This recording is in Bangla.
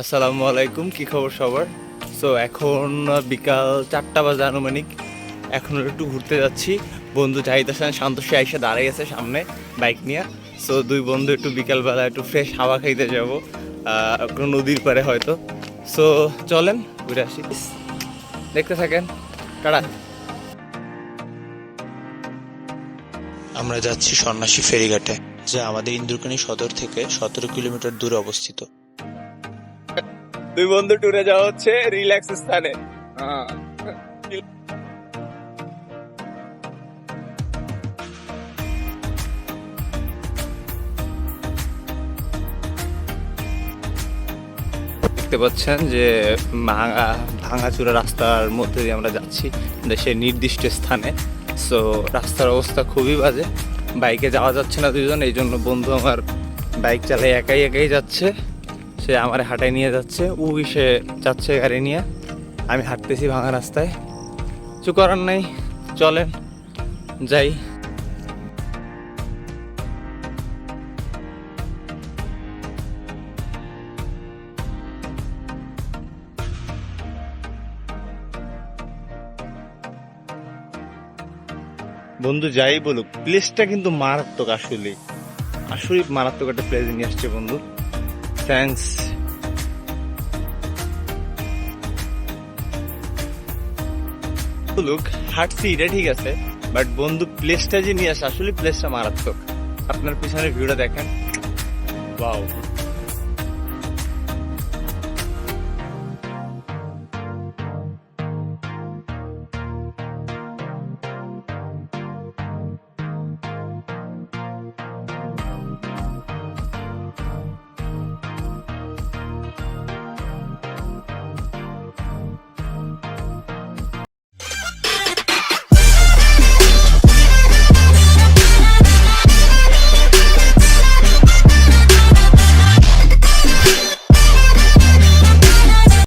আসসালামু আলাইকুম, কি খবর সবার? সো এখন বিকাল চারটা বাজে আনুমানিক। এখন একটু ঘুরতে যাচ্ছি। বন্ধু জাহিদ হাসান সন্তোষে এসে দাঁড়িয়ে আছে সামনে বাইক নিয়ে। সো দুই বন্ধু একটু বিকালবেলা একটু ফ্রেশ হাওয়া খাইতে যাব কোনো নদীর পারে হয়তো। সো চলেন, ঘুরে আসি। দেখতে থাকেন। টাটা। আমরা যাচ্ছি সন্ন্যাসী ফেরিঘাটে, যা আমাদের ইন্দ্রকণী সদর থেকে সতেরো কিলোমিটার দূরে অবস্থিত। দুই বন্ধু ট্যুরে যাওয়া হচ্ছে রিল্যাক্স স্থানে। দেখতে পাচ্ছেন যে ভাঙা, ভাঙাচুরা রাস্তার মধ্যে দিয়ে আমরা যাচ্ছি দেশের নির্দিষ্ট স্থানে। সো রাস্তার অবস্থা খুবই বাজে। বাইকে যাওয়া যাচ্ছে না দুজন এই জন্য বন্ধু আমার বাইক চালাই একাই একাই যাচ্ছে। সে আমার হাঁটায় নিয়ে যাচ্ছে উই সে যাচ্ছে গাড়ি নিয়ে? আমি হাঁটতেছি ভাঙা রাস্তায়। কিছু করার নাই, চলেন, যাই। বন্ধু, যাই বলুক প্লেসটা কিন্তু মারাত্মক আসলে। আসলে মারাত্মক একটা প্লেস নিয়ে আসছে বন্ধু। থ্যাঙ্কস লুক হাঁটছি এটা ঠিক আছে বাট বন্ধু প্লেসটা যে নিয়ে আসে, আসলে প্লেসটা মারাত্মক। আপনার পিছনের ভিউটা দেখেন। ওয়াও